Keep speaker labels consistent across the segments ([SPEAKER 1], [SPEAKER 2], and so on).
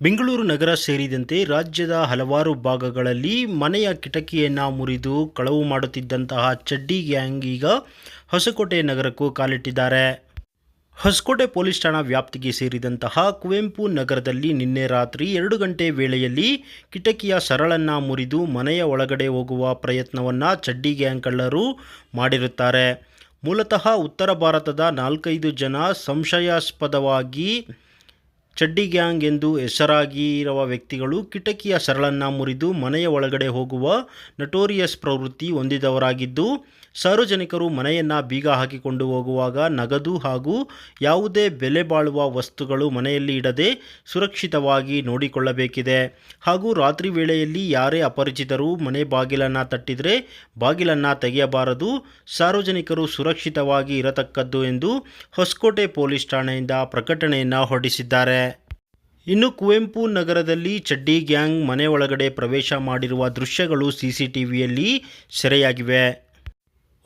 [SPEAKER 1] ಬೆಂಗಳೂರು ನಗರ ಸೇರಿದಂತೆ ರಾಜ್ಯದ ಹಲವಾರು ಭಾಗಗಳಲ್ಲಿ ಮನೆಯ ಕಿಟಕಿಯನ್ನು ಮುರಿದು ಕಳವು ಮಾಡುತ್ತಿದ್ದಂತಹ ಚಡ್ಡಿ ಗ್ಯಾಂಗ್ ಈಗ ಹೊಸಕೋಟೆ ನಗರಕ್ಕೂ ಕಾಲಿಟ್ಟಿದ್ದಾರೆ. ಹೊಸಕೋಟೆ ಪೊಲೀಸ್ ಠಾಣಾ ವ್ಯಾಪ್ತಿಗೆ ಸೇರಿದಂತಹ ಕುವೆಂಪು ನಗರದಲ್ಲಿ ನಿನ್ನೆ ರಾತ್ರಿ ಎರಡು ಗಂಟೆ ವೇಳೆಯಲ್ಲಿ ಕಿಟಕಿಯ ಸರಳನ್ನು ಮುರಿದು ಮನೆಯ ಒಳಗಡೆ ಹೋಗುವ ಪ್ರಯತ್ನವನ್ನು ಚಡ್ಡಿ ಗ್ಯಾಂಗ್ ಕಳ್ಳರು ಮಾಡಿರುತ್ತಾರೆ. ಮೂಲತಃ ಉತ್ತರ ಭಾರತದ ನಾಲ್ಕೈದು ಜನ ಸಂಶಯಾಸ್ಪದವಾಗಿ ಚಡ್ಡಿ ಗ್ಯಾಂಗ್ ಎಂದು ಹೆಸರಾಗಿರುವ ವ್ಯಕ್ತಿಗಳು ಕಿಟಕಿಯ ಸರಳನ್ನು ಮುರಿದು ಮನೆಯ ಒಳಗಡೆ ಹೋಗುವ ನಟೋರಿಯಸ್ ಪ್ರವೃತ್ತಿ ಹೊಂದಿದವರಾಗಿದ್ದು, ಸಾರ್ವಜನಿಕರು ಮನೆಯನ್ನು ಬೀಗ ಹಾಕಿಕೊಂಡು ಹೋಗುವಾಗ ನಗದು ಹಾಗೂ ಯಾವುದೇ ಬೆಲೆ ಬಾಳುವ ವಸ್ತುಗಳು ಮನೆಯಲ್ಲಿ ಇಡದೆ ಸುರಕ್ಷಿತವಾಗಿ ನೋಡಿಕೊಳ್ಳಬೇಕಿದೆ. ಹಾಗೂ ರಾತ್ರಿ ವೇಳೆಯಲ್ಲಿ ಯಾರೇ ಅಪರಿಚಿತರು ಮನೆ ಬಾಗಿಲನ್ನು ತಟ್ಟಿದರೆ ಬಾಗಿಲನ್ನು ತೆಗೆಯಬಾರದು, ಸಾರ್ವಜನಿಕರು ಸುರಕ್ಷಿತವಾಗಿ ಇರತಕ್ಕದ್ದು ಎಂದು ಹೊಸಕೋಟೆ ಪೊಲೀಸ್ ಠಾಣೆಯಿಂದ ಪ್ರಕಟಣೆಯನ್ನು ಹೊರಡಿಸಿದ್ದಾರೆ. ಇನ್ನು ಕುವೆಂಪು ನಗರದಲ್ಲಿ ಚಡ್ಡಿ ಗ್ಯಾಂಗ್ ಮನೆ ಒಳಗಡೆ ಪ್ರವೇಶ ಮಾಡಿರುವ ದೃಶ್ಯಗಳು ಸಿಸಿಟಿವಿಯಲ್ಲಿ ಸೆರೆಯಾಗಿವೆ.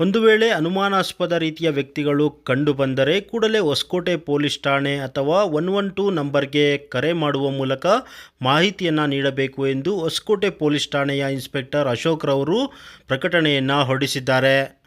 [SPEAKER 1] ಒಂದು ವೇಳೆ ಅನುಮಾನಾಸ್ಪದ ರೀತಿಯ ವ್ಯಕ್ತಿಗಳು ಕಂಡು ಬಂದರೆ ಕೂಡಲೇ ಹೊಸಕೋಟೆ ಪೊಲೀಸ್ ಠಾಣೆ ಅಥವಾ ಒನ್ ಒನ್ ಟೂ ನಂಬರ್ಗೆ ಕರೆ ಮಾಡುವ ಮೂಲಕ ಮಾಹಿತಿಯನ್ನು ನೀಡಬೇಕು ಎಂದು ಹೊಸಕೋಟೆ ಪೊಲೀಸ್ ಠಾಣೆಯ ಇನ್ಸ್ಪೆಕ್ಟರ್ ಅಶೋಕ್ ರವರು ಪ್ರಕಟಣೆಯನ್ನು ಹೊರಡಿಸಿದ್ದಾರೆ.